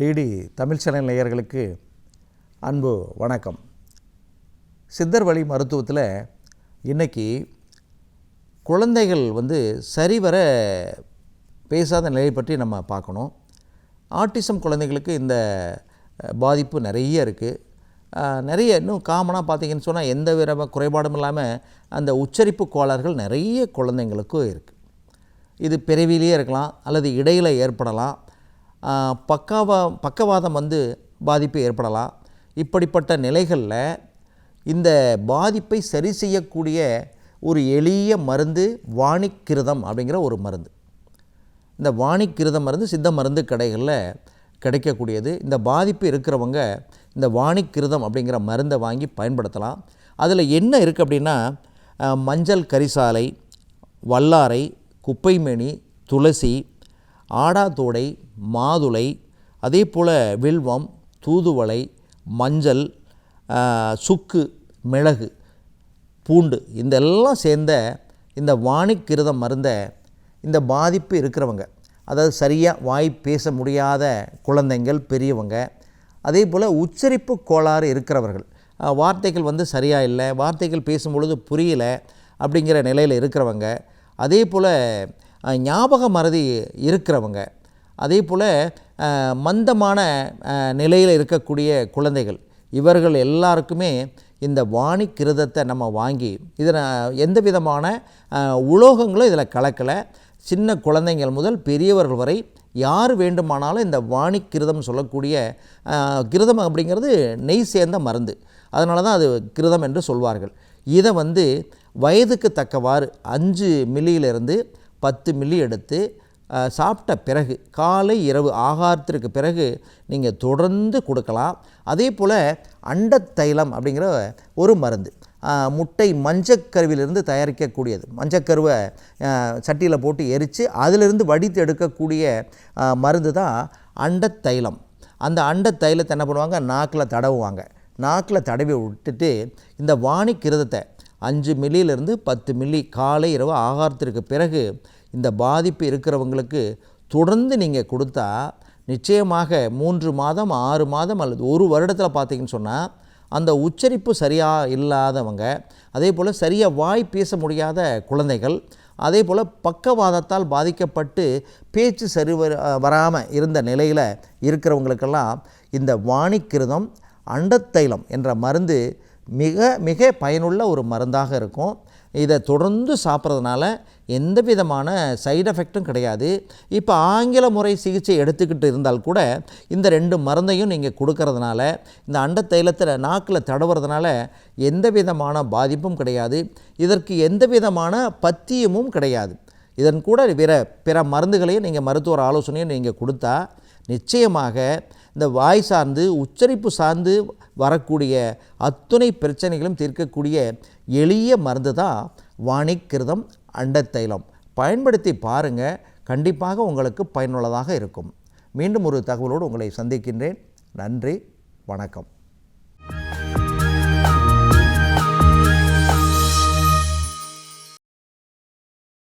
DD Tamil channel நேயர்களுக்கு அன்பு வணக்கம். சித்தர் வழி மருத்துவத்தில் இன்றைக்கி குழந்தைகள் வந்து சரிவர பேசாத நிலை பற்றி நம்ம பார்க்கணும். ஆட்டிசம் குழந்தைகளுக்கு இந்த பாதிப்பு நிறைய இருக்குது நிறைய இன்னும் காமனாக பார்த்தீங்கன்னு சொன்னால் எந்த வித குறைபாடும் இல்லாமல் அந்த உச்சரிப்பு கோளாறுகள் நிறைய குழந்தைங்களுக்கும் இருக்குது இது பிறவிலேயே இருக்கலாம் அல்லது இடையில் ஏற்படலாம். பக்காவா பக்கவாதம் வந்து பாதிப்பு ஏற்படலாம். இப்படிப்பட்ட நிலைகளில் இந்த பாதிப்பை சரி செய்யக்கூடிய ஒரு எளிய மருந்து வாணிக்கிருதம் அப்படிங்கிற ஒரு மருந்து. இந்த வாணிக்கிருத மருந்து சித்த மருந்து கடைகளில் கிடைக்கக்கூடியது. இந்த பாதிப்பு இருக்கிறவங்க இந்த வாணிக்கிருதம் அப்படிங்கிற மருந்தை வாங்கி பயன்படுத்தலாம். அதில் என்ன இருக்குது அப்படின்னா மஞ்சள் கரிசாலை வல்லாரை குப்பைமேனி துளசி ஆடாத்தோடை மாதுளை அதே போல் வில்வம் தூதுவளை மஞ்சள் சுக்கு மிளகு பூண்டு இந்த எல்லாம் சேர்ந்த இந்த வாணிக்கிருத மருந்தை இந்த பாதிப்பு இருக்கிறவங்க. அதாவது சரியாக வாய் பேச முடியாத குழந்தைங்கள் பெரியவங்க. அதே போல் உச்சரிப்பு கோளாறு இருக்கிறவர்கள். வார்த்தைகள் வந்து சரியாக இல்லை வார்த்தைகள் பேசும்பொழுது புரியல அப்படிங்கிற நிலையில் இருக்கிறவங்க. அதே போல் ஞாபக மறதி இருக்கிறவங்க. அதே போல் மந்தமான நிலையில் இருக்கக்கூடிய குழந்தைகள் இவர்கள் எல்லாருக்குமே இந்த வாணி கிருதத்தை நம்ம வாங்கி இதில் எந்த விதமான உலோகங்களும் இதில் கலக்கலை. சின்ன குழந்தைங்கள் முதல் பெரியவர்கள் வரை யார் வேண்டுமானாலும் இந்த வாணி கிருதம் சொல்லக்கூடிய கிருதம் அப்படிங்கிறது நெய் சேர்ந்த மருந்து. அதனால தான் அது கிருதம் என்று சொல்வார்கள். இதை வந்து வயதுக்கு தக்கவாறு அஞ்சு மில்லியிலிருந்து பத்து மில்லி எடுத்து சாப்பிட்ட பிறகு காலை இரவு ஆகாரத்திற்கு பிறகு நீங்கள் தொடர்ந்து கொடுக்கலாம். அதே போல் அண்டத்தைலம் அப்படிங்கிற ஒரு மருந்து. முட்டை மஞ்சக்கருவிலிருந்து தயாரிக்கக்கூடியது. மஞ்சக்கருவை சட்டியில் போட்டு எரித்து அதிலிருந்து வடித்து எடுக்கக்கூடிய மருந்து தான் அண்டத்தைலம் அந்த அண்டத்தைலத்தை என்ன பண்ணுவாங்க? நாக்கில் தடவுவாங்க. நாக்கில் தடவி விட்டுட்டு இந்த வாணி கிருதத்தை அஞ்சு மில்லியிலிருந்து பத்து மில்லி காலை இரவு ஆகாரத்திற்கு பிறகு இந்த பாதிப்பு இருக்கிறவங்களுக்கு தொடர்ந்து நீங்கள் கொடுத்தா நிச்சயமாக மூன்று மாதம் ஆறு மாதம் அல்லது ஒரு வருடத்தில் பார்த்தீங்கன்னு சொன்னால் அந்த உச்சரிப்பு சரியாக இல்லாதவங்க அதே போல் சரியாக வாய் பேச முடியாத குழந்தைகள் அதே போல் பக்கவாதத்தால் பாதிக்கப்பட்டு பேச்சு சரி வராமல் இருந்த நிலையில் இருக்கிறவங்களுக்கெல்லாம் இந்த வாணிக்கிருதம் அண்டத்தைலம் என்ற மருந்து மிக மிக பயனுள்ள ஒரு மருந்தாக இருக்கும். இதை தொடர்ந்து சாப்பிட்றதுனால எந்த விதமான சைடு எஃபெக்ட்டும் கிடையாது. இப்போ ஆங்கில முறை சிகிச்சை எடுத்துக்கிட்டு இருந்தால் கூட இந்த ரெண்டு மருந்தையும் நீங்கள் கொடுக்கறதுனால இந்த அண்டத்தைலத்தில் நாக்கில் தடவுறதுனால எந்த விதமான பாதிப்பும் கிடையாது. இதற்கு எந்த விதமான பத்தியமும் கிடையாது. இதன் கூட பிற பிற மருந்துகளையும் நீங்கள் மருத்துவர் ஆலோசனையும் நீங்கள் கொடுத்தா நிச்சயமாக இந்த வாய் சார்ந்து உச்சரிப்பு சார்ந்து வரக்கூடிய அத்துணை பிரச்சனைகளும் தீர்க்கக்கூடிய எளிய மருந்து தான் வாணிக்கிருதம் அண்டத்தைலம். பயன்படுத்தி பாருங்கள் கண்டிப்பாக உங்களுக்கு பயனுள்ளதாக இருக்கும். மீண்டும் ஒரு தகவலோடு உங்களை சந்திக்கின்றேன். நன்றி வணக்கம்.